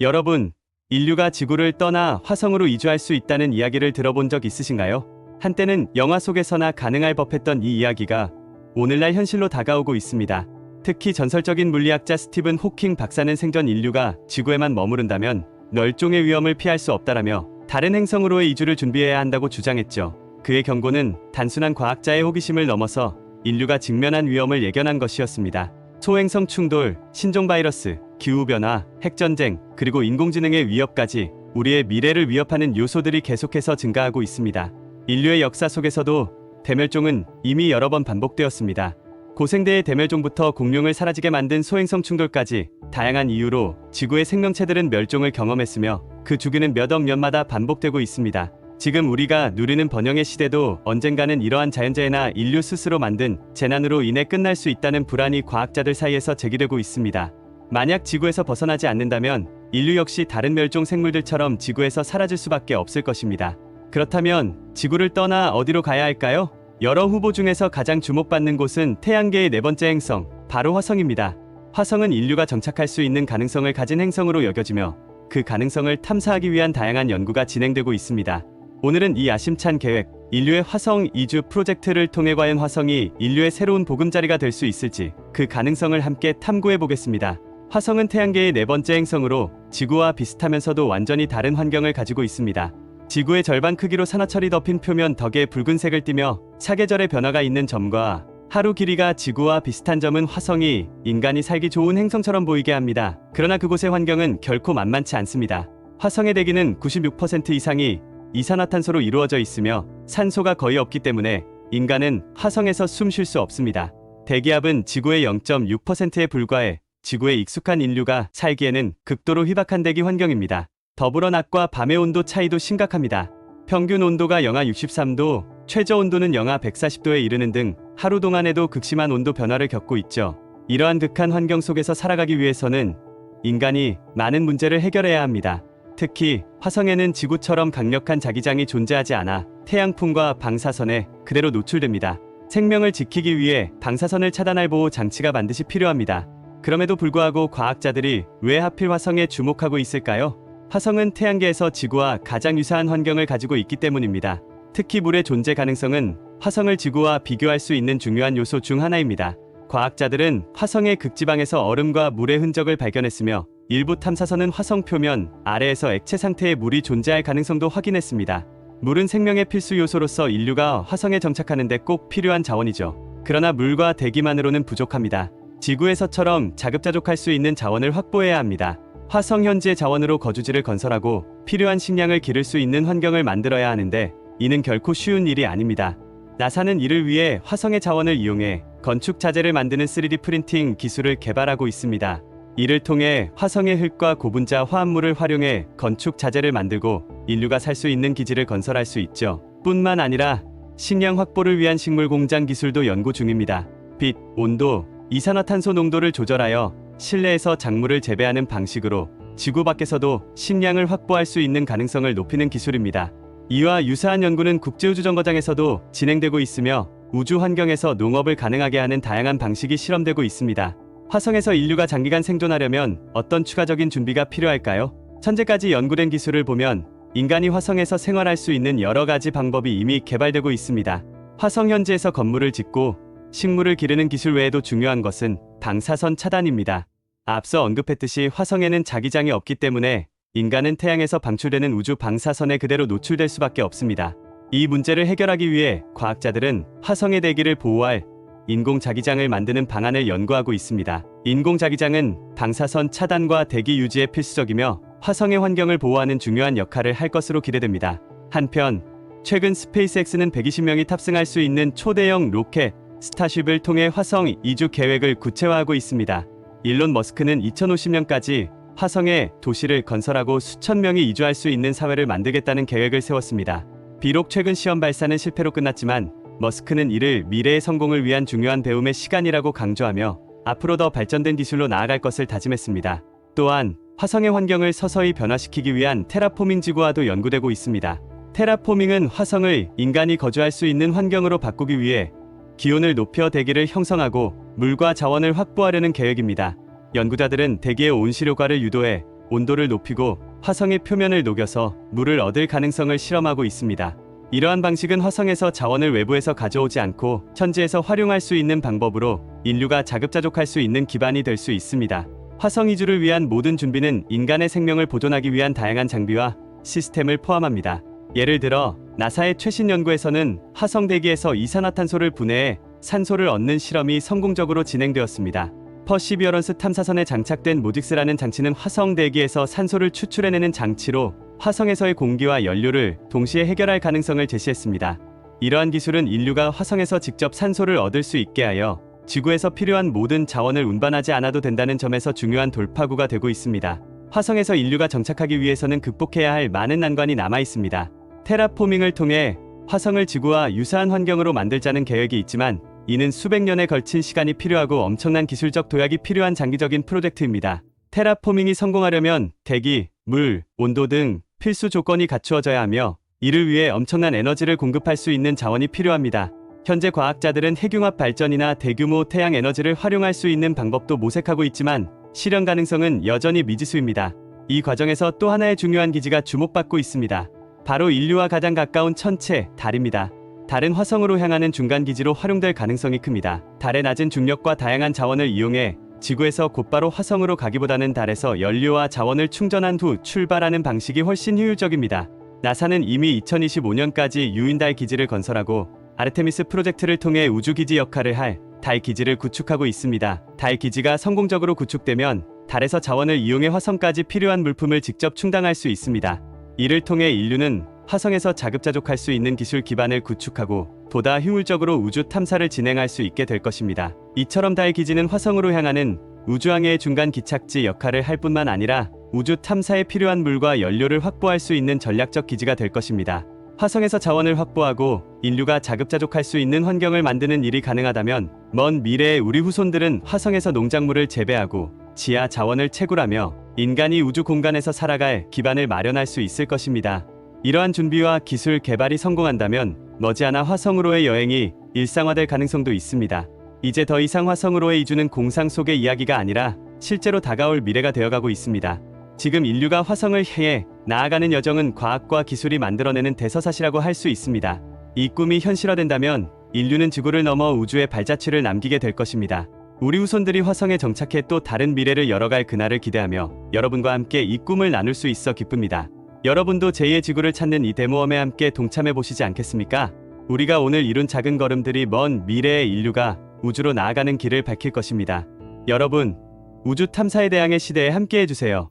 여러분, 인류가 지구를 떠나 화성으로 이주할 수 있다는 이야기를 들어본 적 있으신가요? 한때는 영화 속에서나 가능할 법했던 이 이야기가 오늘날 현실로 다가오고 있습니다. 특히 전설적인 물리학자 스티븐 호킹 박사는 생전 인류가 지구에만 머무른다면 멸종의 위험을 피할 수 없다라며 다른 행성으로의 이주를 준비해야 한다고 주장했죠. 그의 경고는 단순한 과학자의 호기심을 넘어서 인류가 직면한 위험을 예견한 것이었습니다. 소행성 충돌, 신종 바이러스, 기후변화, 핵전쟁, 그리고 인공지능의 위협까지 우리의 미래를 위협하는 요소들이 계속해서 증가하고 있습니다. 인류의 역사 속에서도 대멸종은 이미 여러 번 반복되었습니다. 고생대의 대멸종부터 공룡을 사라지게 만든 소행성 충돌까지 다양한 이유로 지구의 생명체들은 멸종을 경험했으며 그 주기는 몇 억 년마다 반복되고 있습니다. 지금 우리가 누리는 번영의 시대도 언젠가는 이러한 자연재해나 인류 스스로 만든 재난으로 인해 끝날 수 있다는 불안이 과학자들 사이에서 제기되고 있습니다. 만약 지구에서 벗어나지 않는다면 인류 역시 다른 멸종 생물들처럼 지구에서 사라질 수밖에 없을 것입니다. 그렇다면 지구를 떠나 어디로 가야 할까요? 여러 후보 중에서 가장 주목받는 곳은 태양계의 네 번째 행성, 바로 화성입니다. 화성은 인류가 정착할 수 있는 가능성을 가진 행성으로 여겨지며 그 가능성을 탐사하기 위한 다양한 연구가 진행되고 있습니다. 오늘은 이 야심찬 계획, 인류의 화성 이주 프로젝트를 통해 과연 화성이 인류의 새로운 보금자리가 될 수 있을지 그 가능성을 함께 탐구해 보겠습니다. 화성은 태양계의 네 번째 행성으로 지구와 비슷하면서도 완전히 다른 환경을 가지고 있습니다. 지구의 절반 크기로 산화철이 덮인 표면 덕에 붉은색을 띠며 사계절의 변화가 있는 점과 하루 길이가 지구와 비슷한 점은 화성이 인간이 살기 좋은 행성처럼 보이게 합니다. 그러나 그곳의 환경은 결코 만만치 않습니다. 화성의 대기는 96% 이상이 이산화탄소로 이루어져 있으며 산소가 거의 없기 때문에 인간은 화성에서 숨 쉴 수 없습니다. 대기압은 지구의 0.6%에 불과해 지구에 익숙한 인류가 살기에는 극도로 희박한 대기 환경입니다. 더불어 낮과 밤의 온도 차이도 심각합니다. 평균 온도가 영하 63도, 최저 온도는 영하 140도에 이르는 등 하루 동안에도 극심한 온도 변화를 겪고 있죠. 이러한 극한 환경 속에서 살아가기 위해서는 인간이 많은 문제를 해결해야 합니다. 특히 화성에는 지구처럼 강력한 자기장이 존재하지 않아 태양풍과 방사선에 그대로 노출됩니다. 생명을 지키기 위해 방사선을 차단할 보호 장치가 반드시 필요합니다. 그럼에도 불구하고 과학자들이 왜 하필 화성에 주목하고 있을까요? 화성은 태양계에서 지구와 가장 유사한 환경을 가지고 있기 때문입니다. 특히 물의 존재 가능성은 화성을 지구와 비교할 수 있는 중요한 요소 중 하나입니다. 과학자들은 화성의 극지방에서 얼음과 물의 흔적을 발견했으며 일부 탐사선은 화성 표면 아래에서 액체 상태의 물이 존재할 가능성도 확인했습니다. 물은 생명의 필수 요소로서 인류가 화성에 정착하는데 꼭 필요한 자원이죠. 그러나 물과 대기만으로는 부족합니다. 지구에서처럼 자급자족할 수 있는 자원을 확보해야 합니다. 화성 현지의 자원으로 거주지를 건설하고 필요한 식량을 기를 수 있는 환경을 만들어야 하는데 이는 결코 쉬운 일이 아닙니다. 나사는 이를 위해 화성의 자원을 이용해 건축 자재를 만드는 3D 프린팅 기술을 개발하고 있습니다. 이를 통해 화성의 흙과 고분자 화합물을 활용해 건축 자재를 만들고 인류가 살 수 있는 기지를 건설할 수 있죠. 뿐만 아니라 식량 확보를 위한 식물 공장 기술도 연구 중입니다. 빛, 온도, 이산화탄소 농도를 조절하여 실내에서 작물을 재배하는 방식으로 지구 밖에서도 식량을 확보할 수 있는 가능성을 높이는 기술입니다. 이와 유사한 연구는 국제우주정거장에서도 진행되고 있으며 우주 환경에서 농업을 가능하게 하는 다양한 방식이 실험되고 있습니다. 화성에서 인류가 장기간 생존하려면 어떤 추가적인 준비가 필요할까요? 현재까지 연구된 기술을 보면 인간이 화성에서 생활할 수 있는 여러 가지 방법이 이미 개발되고 있습니다. 화성 현지에서 건물을 짓고 식물을 기르는 기술 외에도 중요한 것은 방사선 차단입니다. 앞서 언급했듯이 화성에는 자기장이 없기 때문에 인간은 태양에서 방출되는 우주 방사선에 그대로 노출될 수밖에 없습니다. 이 문제를 해결하기 위해 과학자들은 화성의 대기를 보호할 인공 자기장을 만드는 방안을 연구하고 있습니다. 인공 자기장은 방사선 차단과 대기 유지에 필수적이며 화성의 환경을 보호하는 중요한 역할을 할 것으로 기대됩니다. 한편 최근 스페이스X는 120명이 탑승할 수 있는 초대형 로켓 스타쉽을 통해 화성 이주 계획을 구체화하고 있습니다. 일론 머스크는 2050년까지 화성에 도시를 건설하고 수천 명이 이주할 수 있는 사회를 만들겠다는 계획을 세웠습니다. 비록 최근 시험 발사는 실패로 끝났지만 머스크는 이를 미래의 성공을 위한 중요한 배움의 시간이라고 강조하며 앞으로 더 발전된 기술로 나아갈 것을 다짐했습니다. 또한 화성의 환경을 서서히 변화시키기 위한 테라포밍 지구와도 연구되고 있습니다. 테라포밍은 화성을 인간이 거주할 수 있는 환경으로 바꾸기 위해 기온을 높여 대기를 형성하고 물과 자원을 확보하려는 계획입니다. 연구자들은 대기의 온실효과를 유도해 온도를 높이고 화성의 표면을 녹여서 물을 얻을 가능성을 실험하고 있습니다. 이러한 방식은 화성에서 자원을 외부에서 가져오지 않고 현지에서 활용할 수 있는 방법으로 인류가 자급자족할 수 있는 기반이 될 수 있습니다. 화성 이주를 위한 모든 준비는 인간의 생명을 보존하기 위한 다양한 장비와 시스템을 포함합니다. 예를 들어 나사의 최신 연구에서는 화성 대기에서 이산화탄소를 분해해 산소를 얻는 실험이 성공적으로 진행되었습니다. 퍼시비어런스 탐사선에 장착된 모직스라는 장치는 화성 대기에서 산소를 추출해내는 장치로 화성에서의 공기와 연료를 동시에 해결할 가능성을 제시했습니다. 이러한 기술은 인류가 화성에서 직접 산소를 얻을 수 있게 하여 지구에서 필요한 모든 자원을 운반하지 않아도 된다는 점에서 중요한 돌파구가 되고 있습니다. 화성에서 인류가 정착하기 위해서는 극복해야 할 많은 난관이 남아 있습니다. 테라포밍을 통해 화성을 지구와 유사한 환경으로 만들자는 계획이 있지만 이는 수백 년에 걸친 시간이 필요하고 엄청난 기술적 도약이 필요한 장기적인 프로젝트입니다. 테라포밍이 성공하려면 대기, 물, 온도 등 필수 조건이 갖추어져야 하며 이를 위해 엄청난 에너지를 공급할 수 있는 자원이 필요합니다. 현재 과학자들은 핵융합 발전이나 대규모 태양 에너지를 활용할 수 있는 방법도 모색하고 있지만 실현 가능성은 여전히 미지수입니다. 이 과정에서 또 하나의 중요한 기지가 주목받고 있습니다. 바로 인류와 가장 가까운 천체, 달입니다. 달은 화성으로 향하는 중간 기지로 활용될 가능성이 큽니다. 달의 낮은 중력과 다양한 자원을 이용해 지구에서 곧바로 화성으로 가기보다는 달에서 연료와 자원을 충전한 후 출발하는 방식이 훨씬 효율적입니다. 나사는 이미 2025년까지 유인달 기지를 건설하고 아르테미스 프로젝트를 통해 우주기지 역할을 할 달 기지를 구축하고 있습니다. 달 기지가 성공적으로 구축되면 달에서 자원을 이용해 화성까지 필요한 물품을 직접 충당할 수 있습니다. 이를 통해 인류는 화성에서 자급자족할 수 있는 기술 기반을 구축하고 보다 효율적으로 우주 탐사를 진행할 수 있게 될 것입니다. 이처럼 달 기지는 화성으로 향하는 우주항해의 중간 기착지 역할을 할 뿐만 아니라 우주 탐사에 필요한 물과 연료를 확보할 수 있는 전략적 기지가 될 것입니다. 화성에서 자원을 확보하고 인류가 자급자족할 수 있는 환경을 만드는 일이 가능하다면 먼 미래의 우리 후손들은 화성에서 농작물을 재배하고 지하 자원을 채굴하며 인간이 우주 공간에서 살아갈 기반을 마련할 수 있을 것입니다. 이러한 준비와 기술 개발이 성공한다면 머지않아 화성으로의 여행이 일상화될 가능성도 있습니다. 이제 더 이상 화성으로의 이주는 공상 속의 이야기가 아니라 실제로 다가올 미래가 되어가고 있습니다. 지금 인류가 화성을 향해 나아가는 여정은 과학과 기술이 만들어내는 대서사시라고 할 수 있습니다. 이 꿈이 현실화된다면 인류는 지구를 넘어 우주에 발자취를 남기게 될 것입니다. 우리 후손들이 화성에 정착해 또 다른 미래를 열어갈 그날을 기대하며 여러분과 함께 이 꿈을 나눌 수 있어 기쁩니다. 여러분도 제2의 지구를 찾는 이 데모험에 함께 동참해 보시지 않겠습니까? 우리가 오늘 이룬 작은 걸음들이 먼 미래의 인류가 우주로 나아가는 길을 밝힐 것입니다. 여러분, 우주 탐사의 대항해 시대에 함께 해 주세요.